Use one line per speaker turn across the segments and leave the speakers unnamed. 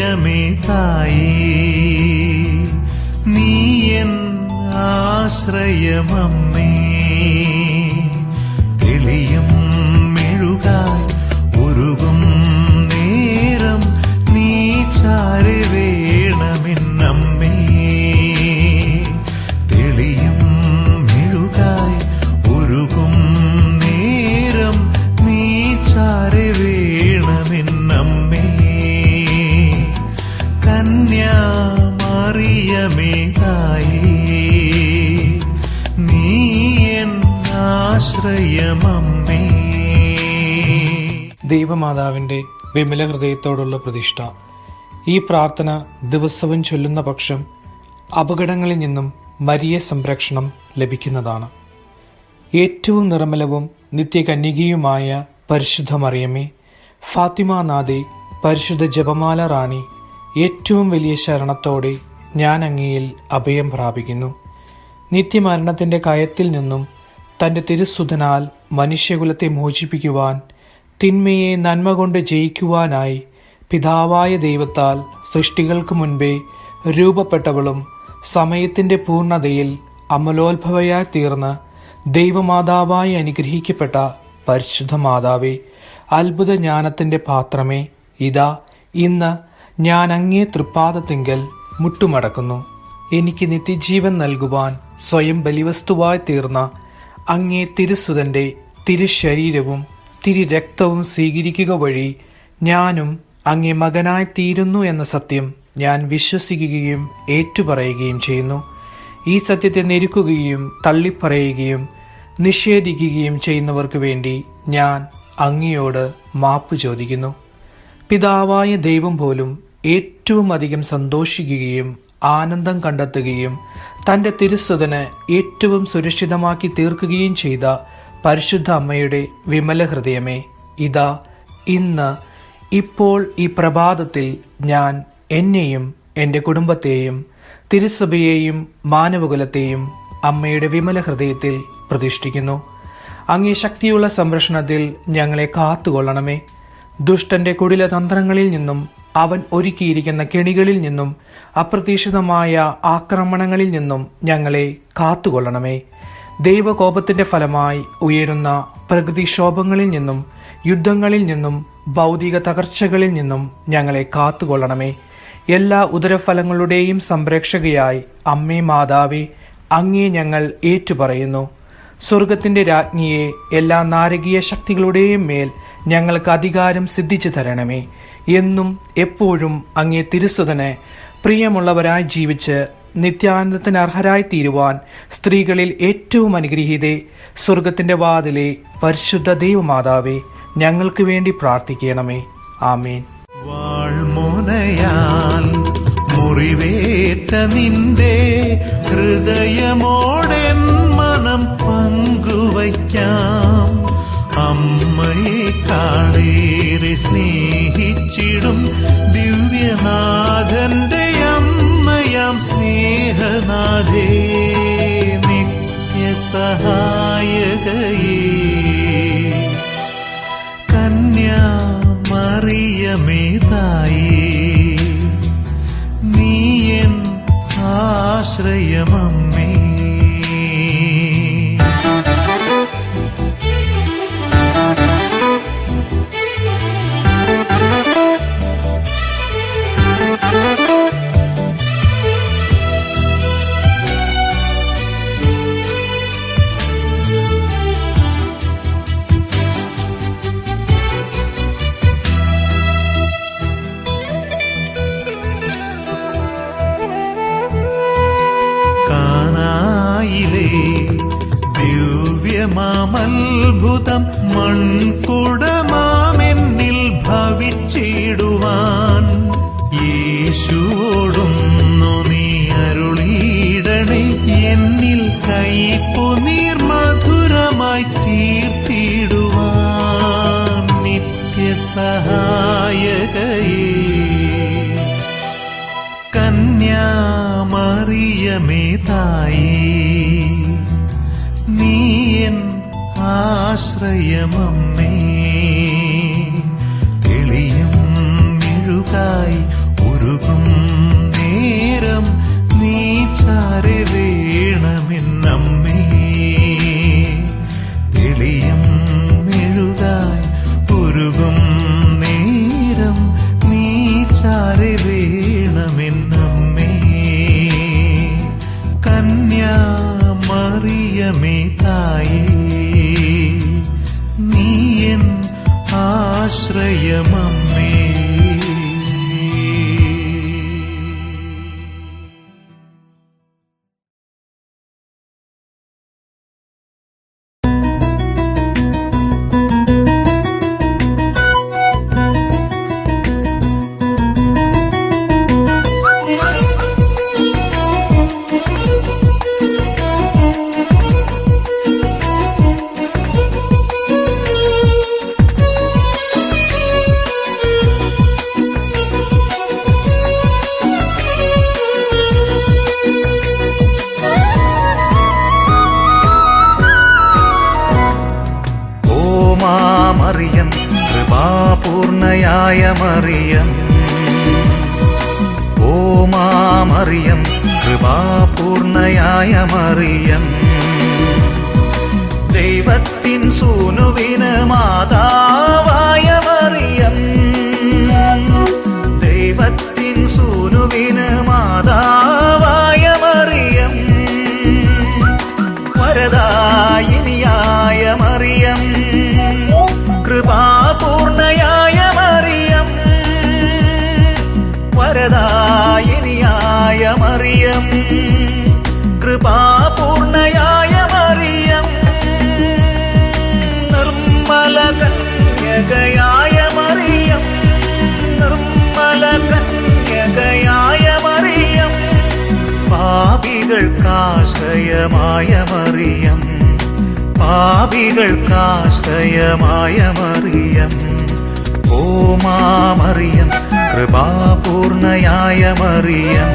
മറിയമേ തായേ നീ എൻ ആശ്രയമമ്മേ തെളിയും
ദൈവമാതാവിന്റെ വിമല ഹൃദയത്തോടുള്ള പ്രതിഷ്ഠ. ഈ പ്രാർത്ഥന ദിവസവും ചൊല്ലുന്ന പക്ഷം അപകടങ്ങളിൽ നിന്നും മരിയ സംരക്ഷണം ലഭിക്കുന്നതാണ്. ഏറ്റവും നിർമ്മലവും നിത്യകന്യകയുമായ പരിശുദ്ധ മറിയമ്മേ ഫാത്തിമ നാദെ പരിശുദ്ധ ജപമാല റാണി ഏറ്റവും വലിയ ശരണത്തോടെ ഞാൻ അങ്ങയിൽ അഭയം പ്രാപിക്കുന്നു. നിത്യമരണത്തിന്റെ കയത്തിൽ നിന്നും തന്റെ തിരുസുതനാൽ മനുഷ്യകുലത്തെ മോചിപ്പിക്കുവാൻ തിന്മയെ നന്മ കൊണ്ട് ജയിക്കുവാനായി പിതാവായ ദൈവത്താൽ സൃഷ്ടികൾക്ക് മുൻപേ രൂപപ്പെട്ടവളും സമയത്തിന്റെ പൂർണതയിൽ അമലോത്ഭവയായി തീർന്ന് ദൈവമാതാവായി അനുഗ്രഹിക്കപ്പെട്ട പരിശുദ്ധ മാതാവേ അത്ഭുത ജ്ഞാനത്തിന്റെ പാത്രമേ ഇതാ ഇന്ന് ഞാൻ അങ്ങേ തൃപ്പാദത്തിങ്കൽ മുട്ടുമടക്കുന്നു. എനിക്ക് നിത്യജീവൻ നൽകുവാൻ സ്വയം ബലിവസ്തുവായി തീർന്ന അങ്ങേ തിരുസുതന്റെ തിരുശരീരവും തിരുരക്തവും സ്വീകരിക്കുക വഴി ഞാനും അങ്ങേ മകനായി തീരുന്നു എന്ന സത്യം ഞാൻ വിശ്വസിക്കുകയും ഏറ്റുപറയുകയും ചെയ്യുന്നു. ഈ സത്യത്തെ നെരുക്കുകയും തള്ളിപ്പറയുകയും നിഷേധിക്കുകയും ചെയ്യുന്നവർക്ക് വേണ്ടി ഞാൻ അങ്ങയോട് മാപ്പ് ചോദിക്കുന്നു. പിതാവായ ദൈവം പോലും ഏറ്റവും അധികം സന്തോഷിക്കുകയും ആനന്ദം കണ്ടെത്തുകയും തന്റെ തിരുസുതന് ഏറ്റവും സുരക്ഷിതമാക്കി തീർക്കുകയും ചെയ്ത പരിശുദ്ധ അമ്മയുടെ വിമല ഹൃദയമേ ഇതാ ഇന്ന് ഇപ്പോൾ ഈ പ്രഭാതത്തിൽ ഞാൻ എന്നെയും എന്റെ കുടുംബത്തെയും തിരുസഭയെയും മാനവകുലത്തെയും അമ്മയുടെ വിമല ഹൃദയത്തിൽ പ്രതിഷ്ഠിക്കുന്നു. അങ്ങേ ശക്തിയുള്ള സംരക്ഷണത്തിൽ ഞങ്ങളെ കാത്തുകൊള്ളണമേ. ദുഷ്ടന്റെ കുടില തന്ത്രങ്ങളിൽ നിന്നും അവൻ ഒരുക്കിയിരിക്കുന്ന കെണികളിൽ നിന്നും അപ്രതീക്ഷിതമായ ആക്രമണങ്ങളിൽ നിന്നും ഞങ്ങളെ കാത്തുകൊള്ളണമേ. ദൈവകോപത്തിന്റെ ഫലമായി ഉയരുന്ന പ്രകൃതിക്ഷോഭങ്ങളിൽ നിന്നും യുദ്ധങ്ങളിൽ നിന്നും ഭൗതിക തകർച്ചകളിൽ നിന്നും ഞങ്ങളെ കാത്തുകൊള്ളണമേ. എല്ലാ ഉദരഫലങ്ങളുടെയും സംരക്ഷകയായി അമ്മേ മാതാവേ അങ്ങേ ഞങ്ങൾ ഏറ്റുപറയുന്നു. സ്വർഗത്തിന്റെ രാജ്ഞിയെ എല്ലാ നാരകീയ ശക്തികളുടെയും മേൽ ഞങ്ങൾക്ക് അധികാരം സിദ്ധിച്ചു തരണമേ. എന്നും എപ്പോഴും അങ്ങേ തിരുസുതനെ പ്രിയമുള്ളവരായി ജീവിച്ച് നിത്യാനന്ദത്തിന് അർഹരായി തീരുവാൻ സ്ത്രീകളിൽ ഏറ്റവും അനുഗ്രഹീതേ സ്വർഗത്തിന്റെ വാതിലെ പരിശുദ്ധ ദൈവമാതാവേ ഞങ്ങൾക്ക് വേണ്ടി പ്രാർത്ഥിക്കണമേ. ആമേൻ.
വാൾമുനയാൽ മുറിവേറ്റ നിന്റെ ഹൃദയമോടെ മനം പങ്കുവയ്ക്കാം. അമ്മയെ കാണേറെ സ്നേഹിച്ചിടും ദിവ്യനാഥന്റെ സ്നേഹനാഥേ നിത്യസഹായകയേ. ദിവ്യമാമത്ഭുതം മൺകുടമാമെന്നിൽ ഭവിച്ചിടുവാൻ യേശുവോടുന്നു നീ അരുളിയിടണേ എന്നിൽ കൈപ്പു നീർമധുരമായി തീർത്തിടുവാൻ നിത്യസഹായകയേ. കന്യാമറിയമേ തായേ ആശ്രയമമ്മേ
കൃപാപൂർണയായ മറിയം ഓ മാമറിയം കൃപാപൂർണയായ മറിയം ദൈവത്തിൻ സൂനുവിന് മാതാവായ പാപികൾക്കാശ്രയമായ മറിയം പാപികൾക്കാശ്രയമായ മറിയം ഓ മാമറിയം കൃപാപൂർണയായ മറിയം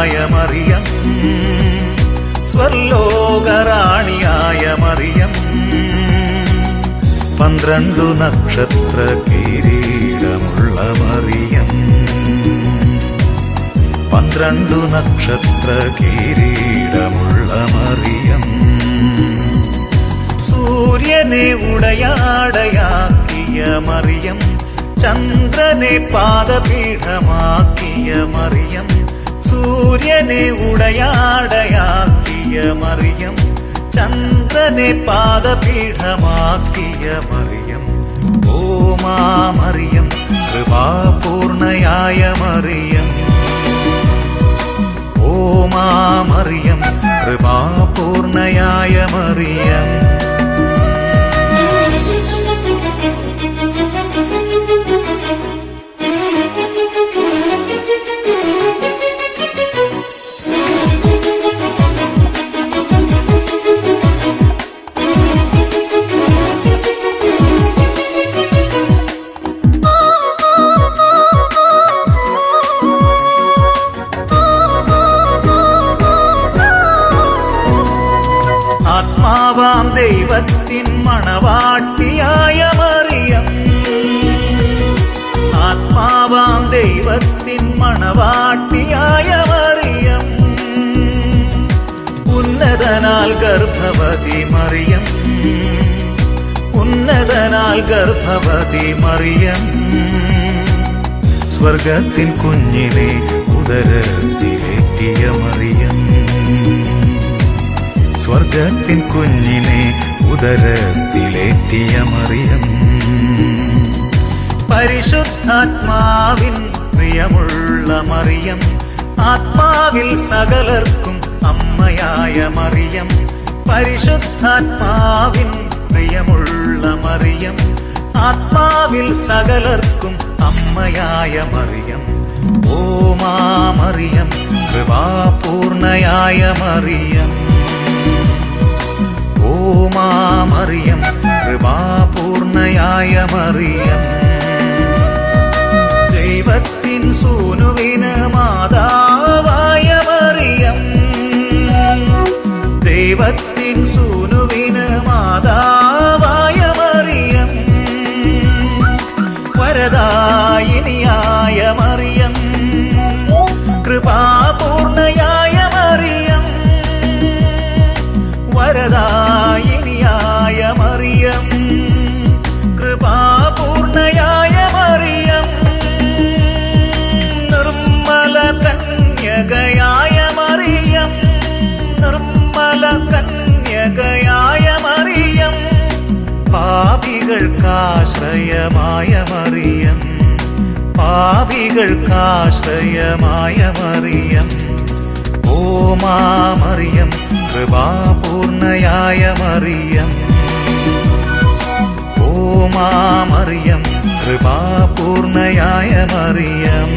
സ്വർലോകറാണിയായ മറിയം സ്വർലോകറാണിയായ മറിയം പന്ത്രണ്ടു നക്ഷത്ര കിരീടമുള്ള മറിയം പന്ത്രണ്ടു നക്ഷത്ര കിരീടമുള്ള മറിയം സൂര്യനെ ഉടയാടയാക്കിയ മറിയം ചന്ദ്രനെ പാദപീഠമാക്കിയ മറിയം സൂര്യനെ ഉടയാടയാക്കിയ മറിയം ചന്ദ്രനെ പാദപീഠമാക്കിയ മറിയം. ഓ മാമറിയം കൃപാപൂർണയായ മറിയം. ഓ മാമറിയം കൃപാപൂർണയായ മറിയം. മണവാട്ടിയായ മറിയം ആത്മാവാം ദൈവത്തിൻ മണവാട്ടിയായ മറിയം ഉന്നതനാൽ ഗർഭവതി മറിയം. ഉന്നതനാൽ ഗർഭവതി മറിയം. സ്വർഗത്തിൻ കുഞ്ഞിനെ ഉദരത്തിലെത്തിയ മറിയം. സ്വർഗത്തിൻ കുഞ്ഞിനെ ഉദരത്തിലേറ്റിയ മറിയം പരിശുദ്ധാത്മാവിൻ പ്രിയമുള്ള മറിയം ആത്മാവിൽ സകലർക്കും അമ്മയായ മറിയം പരിശുദ്ധാത്മാവിൻ പ്രിയമുള്ള മറിയം ആത്മാവിൽ സകലർക്കും അമ്മയായ മറിയം ഓ മാമറിയം കൃപാപൂർണയായ മറിയം മറിയം കൃപാപൂർണയായ മറിയം. ദൈവത്തിൻ സൂനുവിന് മാതാ പാപികൾക്കാശ്രയമായ മറിയം ഓ കൃപാപൂർണയായ മറിയം ഓ കൃപാപൂർണയായ മറിയം